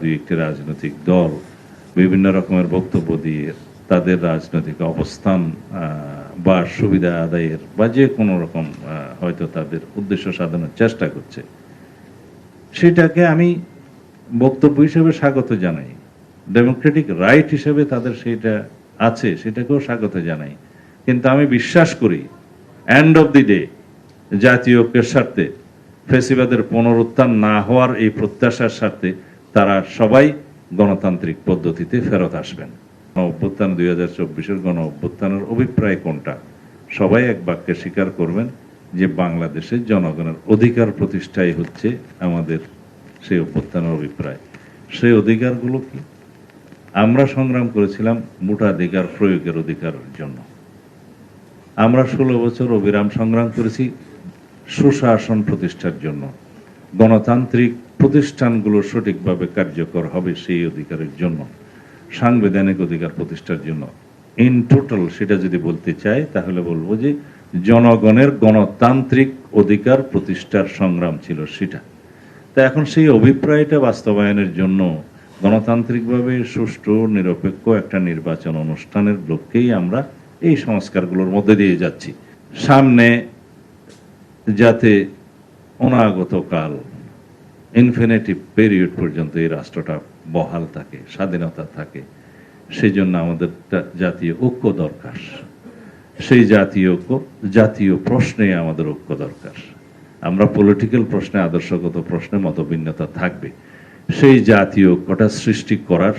দুই একটি রাজনৈতিক দল, বিভিন্ন রকমের বক্তব্য দিয়ে তাদের রাজনৈতিক অবস্থান বা সুবিধা আদায়ের, বা যে কোনো রকম হয়তো তাদের উদ্দেশ্য সাধনের চেষ্টা করছে। সেটাকে আমি বক্তব্য হিসেবে স্বাগত জানাই। ডেমোক্রেটিক রাইট হিসেবে তাদের সেটা আছে, সেটাকেও স্বাগত জানাই। কিন্তু আমি বিশ্বাস করি এন্ড অফ দি ডে জাতীয় ঐক্যের স্বার্থে ফেসিবাদের পুনরুত্থান না হওয়ার এই প্রত্যাশার স্বার্থে তারা সবাই গণতান্ত্রিক পদ্ধতিতে ফেরত আসবেন। অভ্যুত্থান দুই হাজার চব্বিশের গণ অভ্যুত্থানের অভিপ্রায় কোনটা? সবাই এক বাক্যে স্বীকার করবেন যে বাংলাদেশের জনগণের অধিকার প্রতিষ্ঠাই হচ্ছে আমাদের সেই অভ্যুত্থানের অভিপ্রায়। সেই অধিকারগুলো কি? আমরা সংগ্রাম করেছিলাম ভোটাধিকার প্রয়োগের অধিকারের জন্য। আমরা ষোলো বছর অবিরাম সংগ্রাম করেছি সুশাসন প্রতিষ্ঠার জন্য। গণতান্ত্রিক প্রতিষ্ঠানগুলো সঠিকভাবে কার্যকর হবে সেই অধিকারের জন্য, সাংবিধানিক অধিকার প্রতিষ্ঠার জন্য। ইন টোটাল সেটা যদি বলতে চাই, তাহলে বলব যে জনগণের গণতান্ত্রিক অধিকার প্রতিষ্ঠার সংগ্রাম ছিল সেটা। তা এখন সেই অভিপ্রায়টা বাস্তবায়নের জন্য গণতান্ত্রিকভাবে সুষ্ঠু, নিরপেক্ষ একটা নির্বাচন অনুষ্ঠানের লক্ষ্যেই আমরা এই সংস্কারগুলোর মধ্যে দিয়ে যাচ্ছি। সামনে যাতে অনাগত কাল ইনফিনিটিভ পিরিয়ড পর্যন্ত এই রাষ্ট্রটা বহাল থাকে, স্বাধীনতা থাকে। সেই জন্য আমাদের জাতীয় ঐক্য দরকার। সেই জাতীয় ঐক্য, জাতীয় প্রশ্নে আমাদের ঐক্য দরকার। আমরা পলিটিক্যাল প্রশ্নে, আদর্শগত প্রশ্নে মতভিন্নতা থাকবে। সেই জাতীয় ঐক্যটা সৃষ্টি করার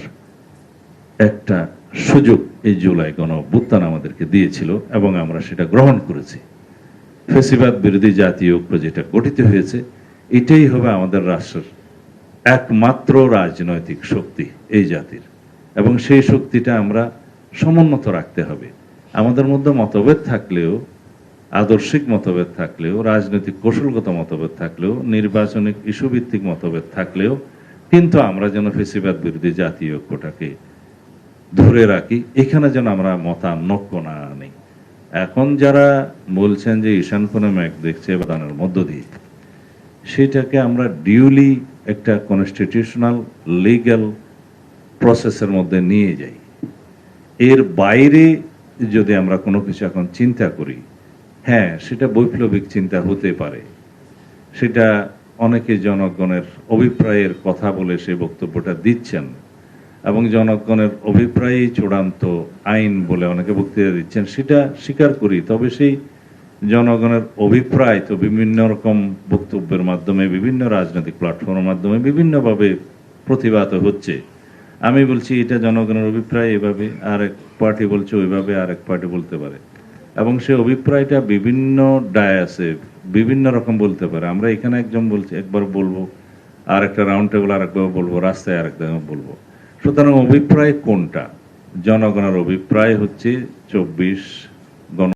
একটা সুযোগ এই জুলাই গণ অভ্যুত্থান আমাদেরকে দিয়েছিল এবং আমরা সেটা গ্রহণ করেছি। ফেসিবাদ বিরোধী জাতীয় ঐক্য যেটা গঠিত হয়েছে এটাই হবে আমাদের রাষ্ট্রের একমাত্র রাজনৈতিক শক্তি এই জাতির। এবং সেই শক্তিটা আমরা সমুন্নত রাখতে হবে। আমাদের মধ্যে মতভেদ থাকলেও, আদর্শিক মতভেদ থাকলেও, রাজনৈতিক কৌশলগত মতভেদ থাকলেও, নির্বাচনিক ইস্যুভিত্তিক মতভেদ থাকলেও, কিন্তু আমরা যেন ফেসিবাদ বিরোধী জাতীয় ঐক্যটাকে ধরে রাখি, এখানে যেন আমরা মতানৈক্য না আনি। এখন যারা বলছেন যে ঈশান কোণে ম্যাক দেখছে বাদানের মধ্য দিয়ে। সেটাকে আমরা ডিউলি একটা কনস্টিটিউশনাল লিগ্যাল প্রসেসের মধ্যে নিয়ে যাই। এর বাইরে যদি আমরা কোনো কিছু এখন চিন্তা করি হ্যাঁ সেটা বৈপ্লবিক চিন্তা হতে পারে। সেটা অনেকে জনগণের অভিপ্রায়ের কথা বলে সে বক্তব্যটা দিচ্ছেন এবং জনগণের অভিপ্রায়ই চূড়ান্ত আইন বলে অনেকে বক্তৃতা দিচ্ছেন, সেটা স্বীকার করি, তবে সেই জনগণের অভিপ্রায় তো বিভিন্ন রকম বক্তব্যের মাধ্যমে, বিভিন্ন রাজনৈতিক প্ল্যাটফর্মের মাধ্যমে বিভিন্নভাবে প্রতিবাদ হচ্ছে। আমি বলছি, এটা জনগণের অভিপ্রায়, এভাবে আর এক পার্টি বলছে, ওইভাবে আর এক পার্টি বলতে পারে। এবং সে অভিপ্রায়টা বিভিন্ন ডায়াসে বিভিন্ন রকম বলতে পারে। আমরা এখানে একজন বলছি, একবার বলব আর একটা রাউন্ড টেবিল আর একবার বলব, রাস্তায় আর একবার বলব। সুতরাং অভিপ্রায় কোনটা? জনগণের অভিপ্রায় হচ্ছে চব্বিশ গণ